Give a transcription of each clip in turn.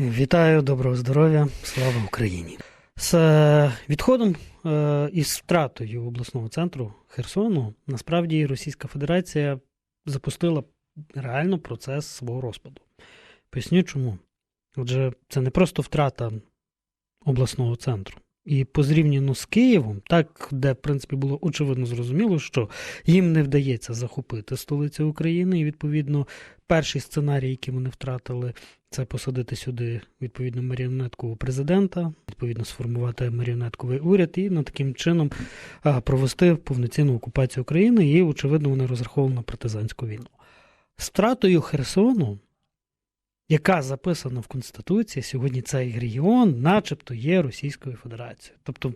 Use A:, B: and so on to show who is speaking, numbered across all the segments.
A: Вітаю, доброго здоров'я, слава Україні. З е, відходом е, і з втратою обласного центру Херсону насправді Російська Федерація запустила реально процес свого розпаду. Поясню чому. Отже, це не просто втрата обласного центру. І позрівняно з Києвом, так, де, в принципі, було очевидно зрозуміло, що їм не вдається захопити столицю України, і відповідно перший сценарій, який вони втратили, це посадити сюди відповідно маріонеткового президента, відповідно сформувати маріонетковий уряд і на таким чином провести повноцінну окупацію України. І, очевидно, вони розраховували на партизанську війну. З втратою Херсону, яка записана в Конституції, сьогодні цей регіон, начебто, є Російською Федерацією. Тобто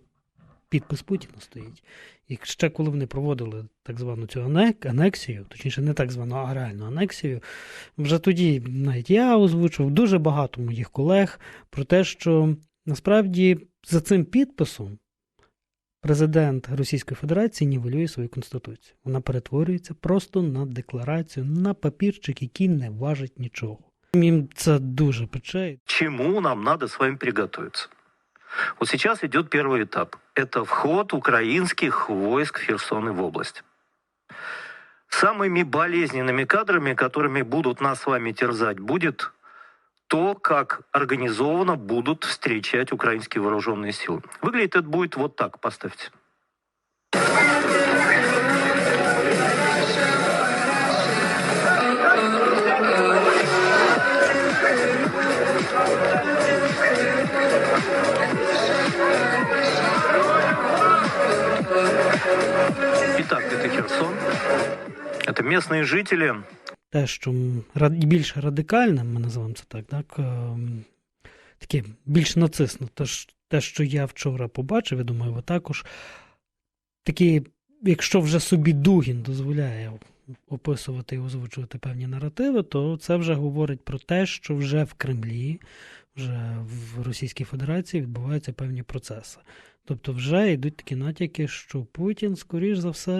A: підпис Путіна стоїть. І ще коли вони проводили так звану цю анек- анексію, точніше, не так звану, а реальну анексію, вже тоді навіть я озвучив дуже багато моїх колег про те, що насправді за цим підписом президент Російської Федерації нівелює свою конституцію. Вона перетворюється просто на декларацію, на папірчик, який не важить нічого. Їм це дуже пече.
B: чему нам надо с вами приготовиться. Вот сейчас идет первый этап. Это вход украинских войск в Херсон в область. Самыми болезненными кадрами, которыми будут нас с вами терзать, будет то, как организованно будут встречать украинские вооруженные силы. Выглядит это будет вот так, поставьте. Это жители,
A: те, що більш радикальне, ми називаємо це так, так ем, таке більш нацисне. Те, те, що я вчора побачив, я думаю, ви також. Такі, якщо вже собі Дугін дозволяє описувати і озвучувати певні наративи, то це вже говорить про те, що вже в Кремлі, вже в Російській Федерації відбуваються певні процеси. Тобто вже йдуть такі натяки, що Путін, скоріш за все,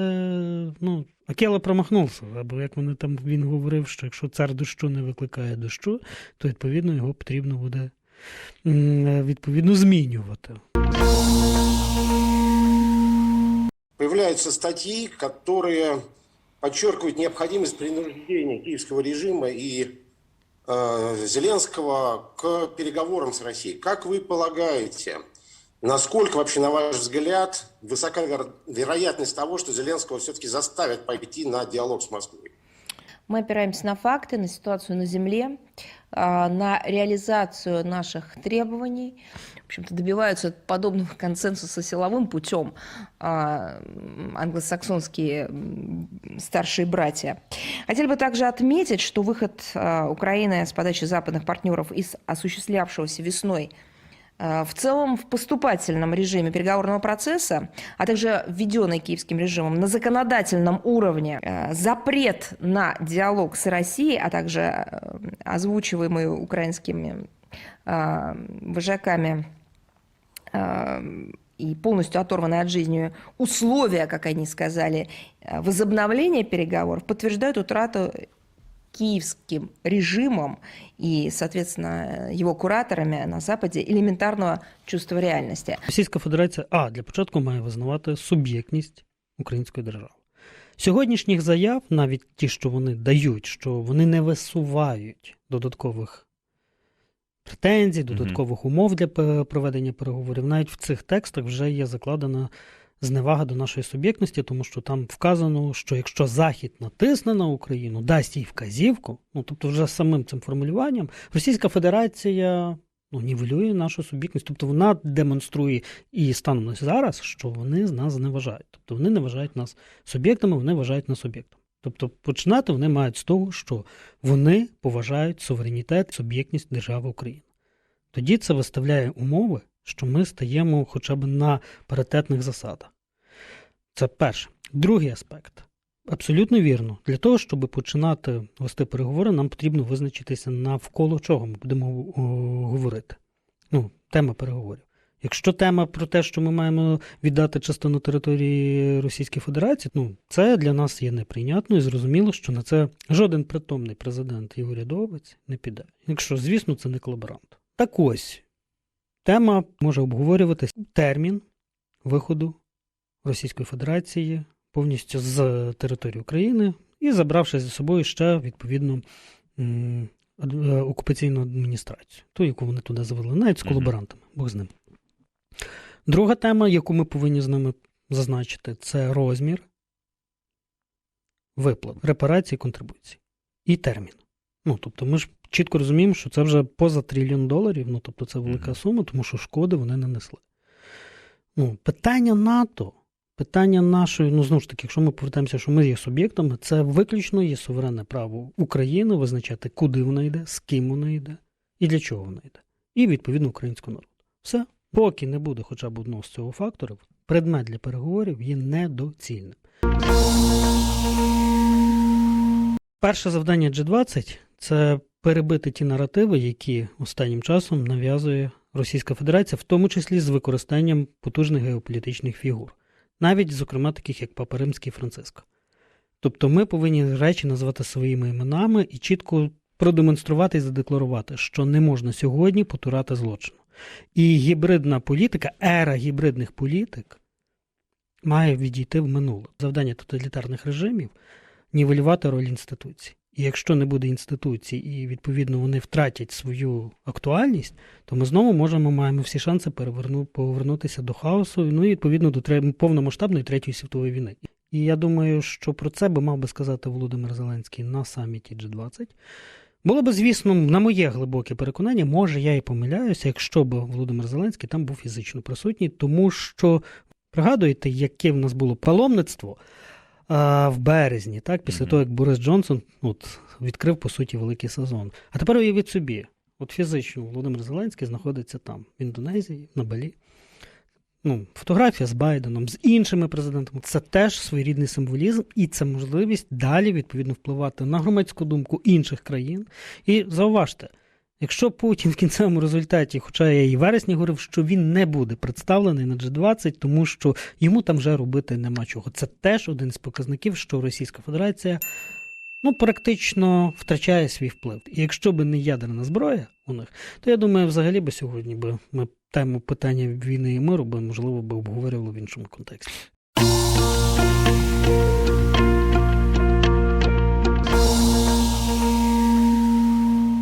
A: ну, Акела промахнувся. Або як вони там він говорив, що якщо цар дощу не викликає дощу, то відповідно його потрібно буде м, відповідно змінювати.
C: появляются статьи, которые подчеркивают необходимость принуждения киевского режима и э, Зеленского к переговорам с Россией. Как вы полагаете, Насколько вообще, на ваш взгляд, высока веро- вероятность того, что Зеленского все-таки заставят пойти на диалог с Москвой?
D: Мы опираемся на факты, на ситуацию на земле, а, на реализацию наших требований. В общем-то, добиваются подобного консенсуса силовым путем а, англосаксонские старшие братья. Хотели бы также отметить, что выход а, Украины с подачи западных партнеров из осуществлявшегося весной в целом в поступательном режиме переговорного процесса, а также введенный киевским режимом на законодательном уровне э, запрет на диалог с Россией, а также э, озвучиваемый украинскими э, вожаками э, и полностью оторванные от жизни условия, как они сказали, э, возобновления переговоров подтверждают утрату киевским режимом и, соответственно, его кураторами на Западе элементарного чувства реальности.
A: Російська Федерація А для початку має визнавати суб'єктність української держави. Сьогоднішніх заяв, навіть ті, що вони дають, що вони не висувають додаткових претензій, додаткових умов для проведення переговорів, навіть в цих текстах вже є закладена зневага до нашої суб'єктності, тому що там вказано, що якщо Захід натисне на Україну, дасть їй вказівку, ну тобто вже самим цим формулюванням, Російська Федерація ну, нівелює нашу суб'єктність. Тобто вона демонструє і станом на зараз, що вони з нас не вважають. Тобто вони не вважають нас суб'єктами, вони вважають нас об'єктами. Тобто починати вони мають з того, що вони поважають суверенітет, суб'єктність держави України. Тоді це виставляє умови, що ми стаємо хоча б на паритетних засадах. Це перше. Другий аспект. Абсолютно вірно. Для того, щоб починати вести переговори, нам потрібно визначитися навколо чого ми будемо говорити. Ну, тема переговорів. Якщо тема про те, що ми маємо віддати частину території Російської Федерації, ну це для нас є неприйнятно і зрозуміло, що на це жоден притомний президент і урядовець не піде. Якщо, звісно, це не колаборант. Так ось, тема може обговорюватись термін виходу Російської Федерації повністю з території України і забравши за собою ще відповідну е, окупаційну адміністрацію, ту, яку вони туди завели, навіть з колаборантами, Бог з ним. Друга тема, яку ми повинні з ними зазначити, це розмір виплат, репарацій, контрибуцій і термін. Ну, тобто, ми ж чітко розуміємо, що це вже поза трильйон доларів, ну тобто це велика сума, тому що шкоди вони не несли. Ну, питання НАТО, питання нашої, ну знову ж таки, якщо ми повертаємося, що ми є суб'єктами, це виключно є суверенне право України визначати, куди вона йде, з ким вона йде і для чого вона йде. І відповідно українського народу. Все. Поки не буде хоча б одного з цього факторів, предмет для переговорів є недоцільним. Перше завдання G20 це перебити ті наративи, які останнім часом нав'язує Російська Федерація, в тому числі з використанням потужних геополітичних фігур, навіть, зокрема, таких як Папа Римський і Франциско. Тобто ми повинні речі назвати своїми іменами і чітко продемонструвати і задекларувати, що не можна сьогодні потурати злочину. І гібридна політика, ера гібридних політик має відійти в минуле. Завдання тоталітарних режимів нівелювати роль інституцій. І якщо не буде інституцій, і відповідно вони втратять свою актуальність, то ми знову можемо маємо всі шанси переверну, повернутися до хаосу, ну і відповідно до тре- повномасштабної третьої світової війни. І я думаю, що про це би мав би сказати Володимир Зеленський на саміті G20. Було б, звісно, на моє глибоке переконання, може я і помиляюся, якщо б Володимир Зеленський там був фізично присутній, тому що пригадуєте, яке в нас було паломництво а, в березні, так, після
E: Мгм.
A: того, як Борис Джонсон от, відкрив, по суті, великий сезон. А тепер уявіть собі, от фізично Володимир Зеленський знаходиться там, в Індонезії, на Балі. Ну, фотографія з Байденом, з іншими президентами. Це теж своєрідний символізм, і це можливість далі відповідно впливати на громадську думку інших країн. І зауважте, якщо Путін в кінцевому результаті, хоча я і вересні говорив, що він не буде представлений на G20, тому що йому там вже робити нема чого. Це теж один з показників, що Російська Федерація ну, практично втрачає свій вплив. І якщо б не ядерна зброя у них, то я думаю, взагалі би сьогодні би ми тему питання війни і миру би можливо би обговорювали в іншому контексті.